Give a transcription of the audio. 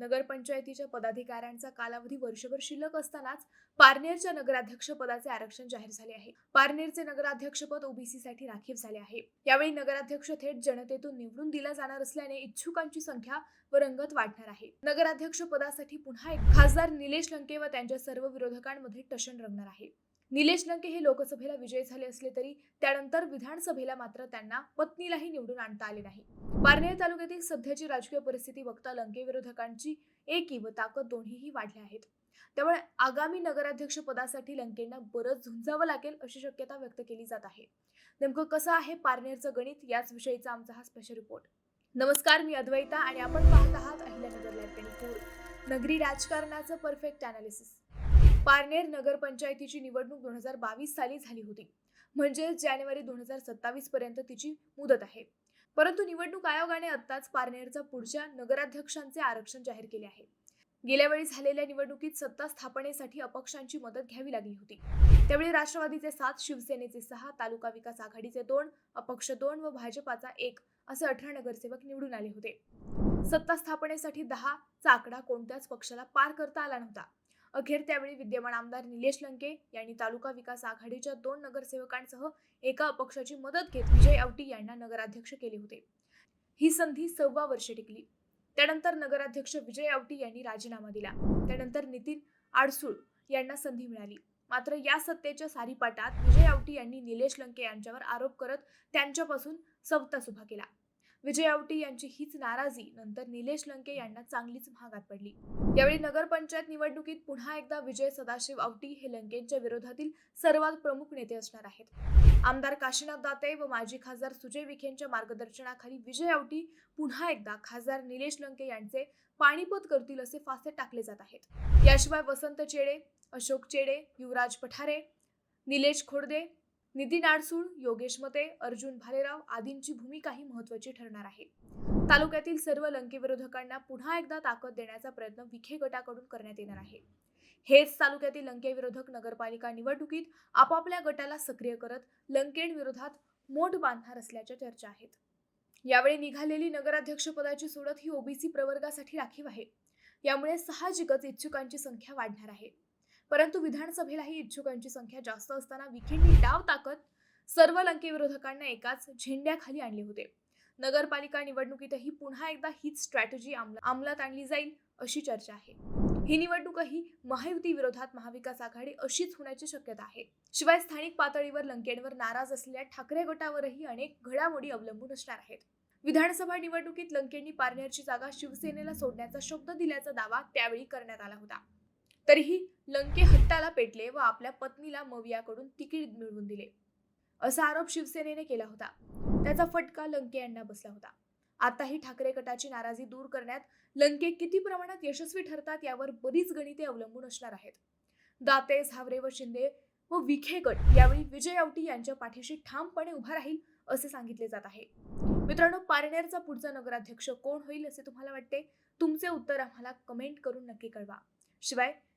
नगरपंचायतीच्या पदाधिकाऱ्यांचा कालावधी वर्षभर शिल्लक असतानाच पारनेरच्या नगराध्यक्ष पदाचे आरक्षण जाहीर झाले आहे. पारनेरचे नगराध्यक्ष पद ओबीसी साठी राखीव झाले आहे. यावेळी नगराध्यक्ष थेट जनतेतून निवडून दिला जाणार असल्याने इच्छुकांची संख्या व रंगत वाढणार आहे. नगराध्यक्ष पदासाठी पुन्हा एक खासदार निलेश लंके व त्यांच्या सर्व विरोधकांमध्ये टशन रंगणार आहे. निलेश लंके हे लोकसभेला विजयी झाले असले तरी त्यानंतर विधानसभेला मात्र त्यांना पत्नीलाही निवडून आणता आले नाही. पारनेर तालुक्यातील सध्याची राजकीय परिस्थिती बघता लंके विरोधकांची एकी व ताकद दोन्हीही वाढल्या आहेत. त्यामुळे आगामी नगराध्यक्ष पदासाठी लंकेंना बरंच झुंजावं लागेल अशी शक्यता व्यक्त केली जात आहे. नेमकं कसं आहे पारनेरचं गणित? याच विषयीचा आमचा हा स्पेशल रिपोर्ट नमस्कार मी अद्वैता आणि आपण पाहत आहात अहिल्यानगर लाईव्ह ट्वेंटी फोर नगरी राजकारणाचं परफेक्ट अनालिसिस पारनेर नगरपंचायतीची निवडणूक दोन हजार बावीस साली झाली होती. म्हणजे जानेवारी दोन हजार सत्तावीस पर्यंत तिची मुदत आहे. परंतु निवडणूक आयोगाने आत्ताच पारनेरचा पुढच्या नगराध्यक्षांचे आरक्षण जाहीर केले आहे. गेल्या वेळी झालेल्या निवडणुकीत सत्ता स्थापनेसाठी अपक्षांची मदत घ्यावी लागली होती. त्यावेळी राष्ट्रवादीचे सात शिवसेनेचे सहा तालुका विकास आघाडीचे दोन अपक्ष दोन व भाजपाचा एक असे अठरा नगरसेवक निवडून आले होते. सत्ता स्थापनेसाठी दहा चा आकडा कोणत्याच पक्षाला पार करता आला नव्हता. अखेर त्यावेळी विद्यमान आमदार निलेश लंके यांनी तालुका विकास आघाडीच्या दोन नगरसेवकांसह एका अपक्षाची मदत घेत विजय आवटी यांना नगराध्यक्ष केले होते. ही संधी सव्वा वर्षे टिकली. त्यानंतर नगराध्यक्ष विजय आवटी यांनी राजीनामा दिला. त्यानंतर नितीन आडसूळ यांना संधी मिळाली. मात्र या सत्तेच्या सारीपाटात विजय आवटी यांनी निलेश लंके यांच्यावर आरोप करत त्यांच्यापासून सवतास उभा केला. विजय आवटी यांची हीच नाराजी नंतर निलेश लंके यांना चांगलीच महागात पडली. यावेळी नगरपंचायत निवडणुकीत पुन्हा एकदा विजय सदाशिव आवटी हे लंकेंच्या विरोधातील सर्वात प्रमुख नेते असणार आहेत. आमदार काशीनाथ दाते व माजी खासदार सुजय विखेंच्या मार्गदर्शनाखाली विजय आवटी पुन्हा एकदा खासदार निलेश लंके यांचे पाणीपत करतील असे फासे टाकले जात आहेत. याशिवाय वसंत चेडे अशोक चेडे युवराज पठारे निलेश खोडदे नितीन आडसूळ योगेश मते अर्जुन भालेराव आदींची भूमिकाही महत्वाची ठरणार आहे. तालुक्यातील सर्व लंकेविरोधकांना पुन्हा एकदा ताकद देण्याचा प्रयत्न विखे गटाकडून करण्यात येणार आहे. हेच तालुक्यातील लंकेविरोधक नगरपालिका निवडणुकीत आपापल्या गटाला सक्रिय करत लंकेंविरोधात मोठ बांधणार असल्याच्या चर्चा आहेत. यावेळी निघालेली नगराध्यक्षपदाची सोडत ही ओबीसी प्रवर्गासाठी राखीव आहे. यामुळे साहजिकच इच्छुकांची संख्या वाढणार आहे. परंतु विधानसभेलाही इच्छुकांची संख्या जास्त असताना विखेंनी डाव टाकत सर्व लंके विरोधकांना एकाच झेंड्याखाली आणले होते. नगरपालिका निवडणुकीतही पुन्हा एकदा हीच स्ट्रॅटेजी अंमलात आणली जाईल अशी चर्चा आहे. ही निवडणूकही महायुती विरोधात महाविकास आघाडी अशीच होण्याची शक्यता आहे. शिवाय स्थानिक पातळीवर लंकेंवर नाराज असलेल्या ठाकरे गटावरही अनेक घडामोडी अवलंबून असणार आहेत. विधानसभा निवडणुकीत लंकेंनी पारनेरची जागा शिवसेनेला सोडण्याचा शब्द दिल्याचा दावा त्यावेळी करण्यात आला होता. तरीही लंके हट्टाला पेटले व आपल्या पत्नीला मवियाकडून तिकीट मिळवून दिले. असा आरोप शिवसेनेने केला होता. त्याचा फटका लंके यांना बसला होता. आताही ठाकरे गटाची नाराजी दूर करण्यात लंके किती प्रमाणात यशस्वी ठरतात यावर बरीच गणिते अवलंबून असणार आहेत. दाते झावरे व शिंदे व विखे गट यावेळी विजय औटी यांच्या पाठीशी ठामपणे उभा राहील असे सांगितले जात आहे. मित्रांनो पारनेरचा पुढचा नगराध्यक्ष कोण होईल असे तुम्हाला वाटते? तुमचे उत्तर आम्हाला कमेंट करून नक्की कळवा. शिवाय